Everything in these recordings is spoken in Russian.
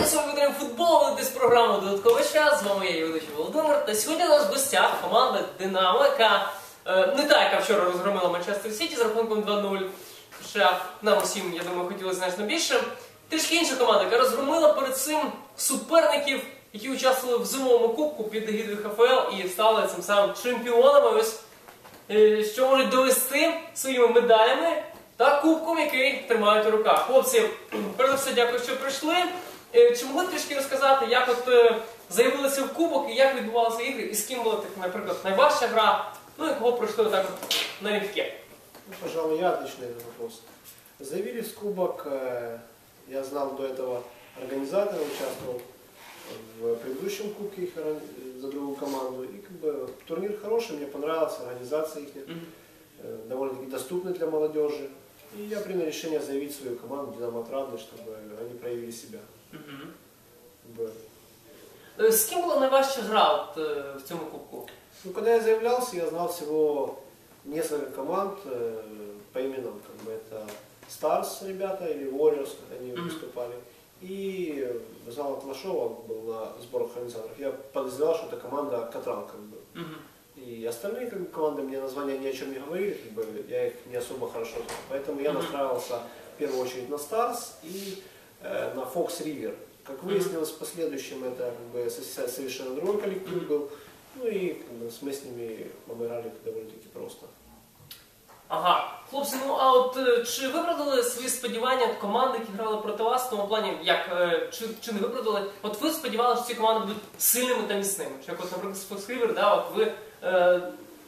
Володимир футбол, десь програму Додатковий час. З вами я, її Володимир. Та сьогодні у нас в гостях команда Динамо, яка е, не та, яка вчора розгромила Манчестер Сіті з рахунком 2-0. Хоча нам усім, я думаю, хотілося значно більше. Трішки інша команда, яка розгромила перед цим суперників, які участвували в зимовому кубку під егідою ХФЛ і стали цим самим чемпіонами. Ось е, що можуть довести своїми медалями та кубком, який тримають у руках. Хлопці, перш все, дякую, що прийшли. Е, Чи могли трішки розказати, як от е, заявилися в кубок і як відбувалися ігри, і з ким була так, наприклад, найважча гра, ну і кого пройшли отак от налегке? Ну, пожалуй, я отвечу на этот вопрос. Заявились в кубок, э, я знал до этого организатора, участвовал в предыдущем кубке их оран- за другую команду. И как бы турнир хороший, мне понравился, организация их Мгм. э, довольно-таки доступны для молодежи. И я принял решение заявить свою команду Динамо Отрадный, чтобы они проявили себя. Мгм. Как бы, Е, З ким була найважча гра е, в цьому кубку? Ну, когда я заявлялся, я знал всего несколько команд э, по именам. Как бы это Stars ребята или Warriors, как они Мгм. выступали. И знал Атлашова, он был на сборах организаторов. Я подозревал, что это команда Катран. Как бы. Мгм. И остальные как бы, команды мне названия ни о чем не говорили, как бы, я их не особо хорошо знал. Поэтому я настраивался в первую очередь на Stars и э, на Fox River. Как Мгм. выяснилось в последующем, это как бы, со- совершенно другой коллектив Мгм. был. Ну и как бы, мы с ними обыграли довольно-таки просто. Ага, хлопці, ну а от е, чи виправдали свої сподівання от команди, які грали проти вас, в тому плані, як е, чи, чи не виправдали? От ви сподівалися, що ці команди будуть сильними та міцними. Чи як от, наприклад, з Fox River, да, от ви е,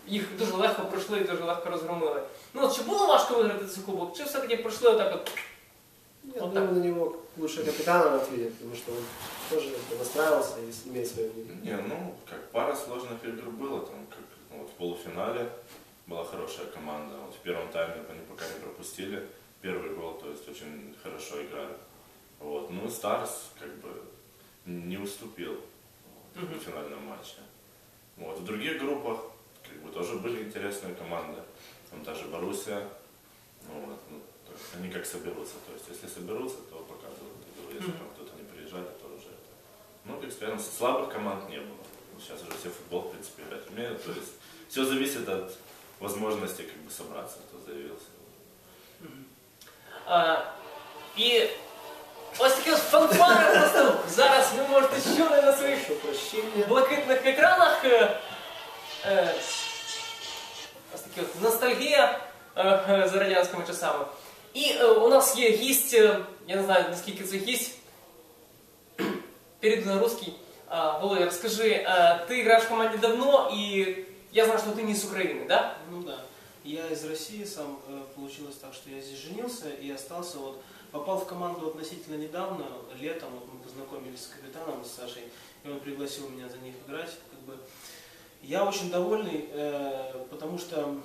їх дуже легко пройшли і дуже легко розгромили. Ну от чи було важко виграти цей кубок, чи все-таки пройшли отак от? Я Вот думаю, на него лучше капитана ответить, потому что он тоже настраивался и имеет свое мнение. Не, ну, как пара сложных игр было, там, как ну, вот в полуфинале была хорошая команда, вот в первом тайме они пока не пропустили. Первый гол, то есть очень хорошо играли. Вот, ну Старс как бы не уступил вот, в финальном матче. Вот, в других группах как бы тоже были интересные команды, там та же Боруссия, ну, вот, ну, то есть они как соберутся, то есть если соберутся, то показывают игру, если Мгм. там кто-то не приезжали, то уже это. Ну, как сказать, слабых команд не было. Сейчас уже все футбол, в принципе, играть умеют. То есть все зависит от возможности как бы собраться, кто заявился. Е, і ось такі ось фанфари просто зараз ви можете чути на своїх Прошу прощения. блакитних екранах. Е, е, ось такі от ностальгія е, е, за радянськими часами. І е, у нас є гість, е, я не знаю наскільки це гість. Перейду на русский. А, Володя, расскажи, е, ты играешь в команде давно, и я знаю, что ты не с Украины, да? Ну да. Я из России сам э, получилось так, что я здесь женился и остался вот попал в команду относительно недавно, летом, вот мы познакомились с капитаном, с Сашей, и он пригласил меня за них играть. Как бы. Я очень довольный, э, потому что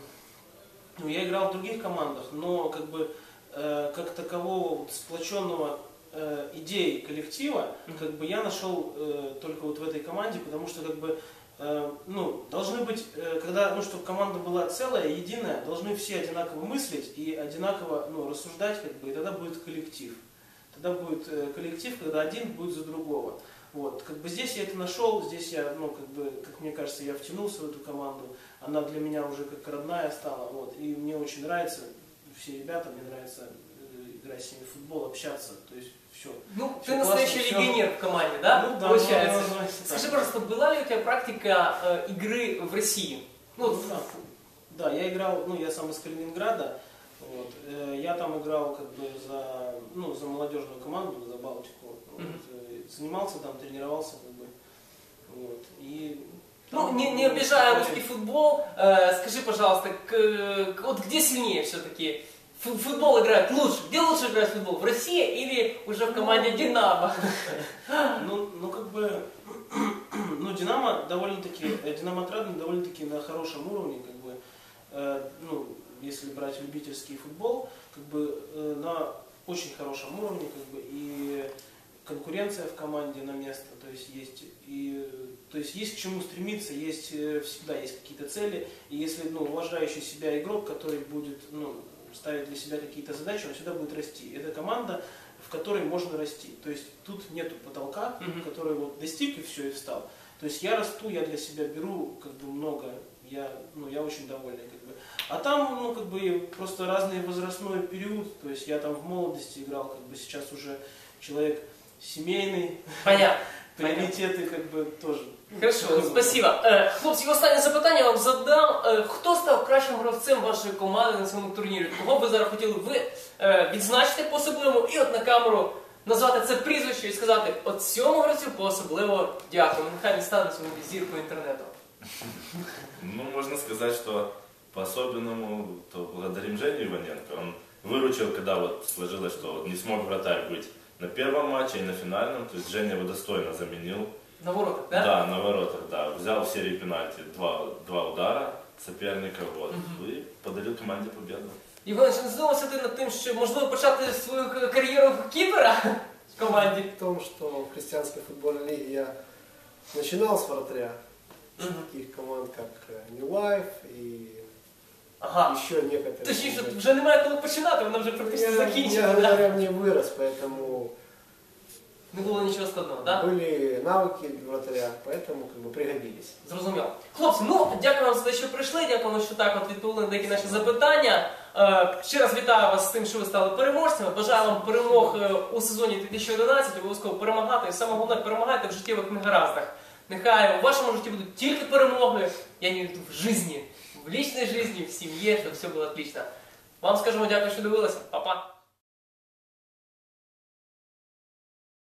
ну, я играл в других командах, но как бы э, как такового вот сплоченного э, идеи коллектива, как бы я нашел э, только вот в этой команде, потому что как бы э, ну, должны быть, э, когда, ну, чтобы команда была целая, единая, должны все одинаково мыслить и одинаково, ну, рассуждать, как бы, и тогда будет коллектив. Тогда будет э, коллектив, когда один будет за другого. Вот, как бы здесь я это нашел, здесь я, ну, как бы, как мне кажется, я втянулся в эту команду, она для меня уже как родная стала, вот, и мне очень нравится, все ребята, мне нравится э, играть с ними в футбол, общаться, то есть все. Ну, Всё ты классно, настоящий всё. легионер в команде, да? Ну да, Получается. ну, так. Скажи, пожалуйста, была ли у тебя практика э, игры в России? Ну, вот, да. Да, я играл, ну, я сам из Калининграда, вот, э, я там играл как бы за, ну, за молодежную команду, за Балтику, вот, Мгм. э, занимался там, тренировался как бы, вот, и... ну, не, не обижая русский футбол, э, скажи, пожалуйста, к- вот где сильнее все-таки? Футбол играет лучше. Где лучше играть в футбол? В России или уже в команде Динамо? Ну, ну как бы, ну Динамо довольно-таки, э, Динамо Отрадный довольно-таки на хорошем уровне, как бы, э, ну, если брать любительский футбол, как бы э, на очень хорошем уровне, как бы, и конкуренция в команде на место, то есть есть и то есть есть к чему стремиться, есть э, всегда есть какие-то цели, и если ну, уважающий себя игрок, который будет ну, ставить для себя какие-то задачи, он всегда будет расти. Это команда, в которой можно расти. То есть тут нету потолка, Мгм. который вот достиг и все, и встал. То есть я расту, я для себя беру как бы много, я, ну, я очень довольный как бы. А там, ну, как бы просто разный возрастной период, то есть я там в молодости играл, как бы сейчас уже человек семейный, Понятно. приоритеты как бы тоже. ну, Хорошо, по-разному. спасибо. Е, Хлопці, і останнє запитання вам задам. Е, Хто став кращим гравцем вашої команди на цьому турнірі? Кого б ви зараз хотіли ви е, відзначити по-особливому і от на камеру назвати це прізвище і сказати, от цьому гравцю по-особливо дякую. Нехай він стане сьогодні зіркою інтернету. Ну, можно сказать, что по-особенному то благодарим Жене Иваненко. Он выручил, когда вот сложилось, что вот не смог вратарь быть на первом матче и на финальном. То есть Женя его достойно заменил. На воротах, так? Да, на воротах, да. Взял в серии пенальти два, два удара соперника, вот. И подарил команде победу. Євген, чи не задумався ти над тим, що можливо почати свою к- кар'єру кіпера в команді? В том, что в христианской футбольной лиге я начинал с вратаря, Мгм. таких команд, как э, New Life и Ага. еще некоторые. Точніше, команды. вже немає коли починати, вона вже практично Я, я, закінчена. да? говоря, не вырос, поэтому Не було нічого складного, так? были навыки вратаря, поэтому как бы пригодились. Зрозуміло. Хлопці, ну дякую вам за те, що прийшли. Дякую, що так от відповіли на деякі наші запитання. Е, ще раз вітаю вас з тим, що ви стали переможцями. Бажаю вам перемог е, у сезоні 2011, обов'язково перемагати. І саме головне, перемагайте в життєвих негараздах. Нехай у вашому житті будуть тільки перемоги, я не в житті, в лічній житті, в сім'ї, щоб все було отлично. Вам скажемо дякую, що дивилися. Па-па.